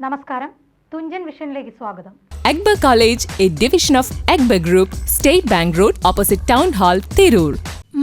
നമസ്കാരം തുഞ്ചൻ വിഷനിലേക്ക് സ്വാഗതം Akbar College, a division of Akbar Group, State Bank Road, opposite Town Hall, Tirur.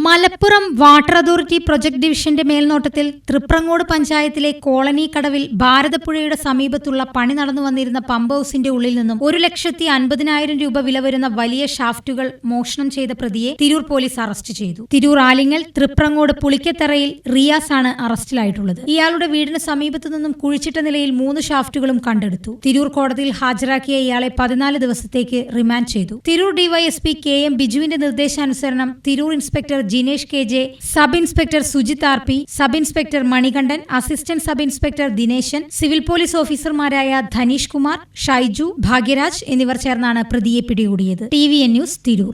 Malappuram water authority project ഡിവിഷന്റെ മേൽനോട്ടത്തിൽ തൃപ്രങ്ങോട് പഞ്ചായത്തിലെ കോളനി കടവിൽ ഭാരതപ്പുഴയുടെ സമീപത്തുള്ള പണി നടന്നു വന്നിരുന്ന പമ്പ് ഹൗസിന്റെ ഉള്ളിൽ നിന്നും ഒരു ലക്ഷത്തി അൻപതിനായിരം രൂപ വില വരുന്ന വലിയ ഷാഫ്റ്റുകൾ മോഷണം ചെയ്ത പ്രതിയെ തിരൂർ പോലീസ് അറസ്റ്റ് ചെയ്തു. തിരൂർ ആലിങ്ങൽ തൃപ്രങ്ങോട് പുളിക്കത്തറയിൽ റിയാസ് ആണ് അറസ്റ്റിലായിട്ടുള്ളത്. ഇയാളുടെ വീടിന് സമീപത്തു നിന്നും കുഴിച്ചിട്ട നിലയിൽ മൂന്ന് ഷാഫ്റ്റുകളും കണ്ടെടുത്തു. തിരൂർ കോടതിയിൽ ഹാജരാക്കിയ ഇയാളെ പതിനാല് ദിവസത്തേക്ക് റിമാൻഡ് ചെയ്തു. തിരൂർ ഡിവൈഎസ്പി കെ എം ബിജുവിന്റെ നിർദ്ദേശാനുസരണം Tirur inspector Jinesh K J sub inspector Sujith R P sub inspector Manikandan assistant sub inspector Dineshan civil police ഓഫീസർമാരായ ധനീഷ് കുമാർ ഷൈജു ഭാഗ്യരാജ് എന്നിവർ ചേർന്നാണ് പ്രതിയെ പിടികൂടിയത്. T V N news Tirur.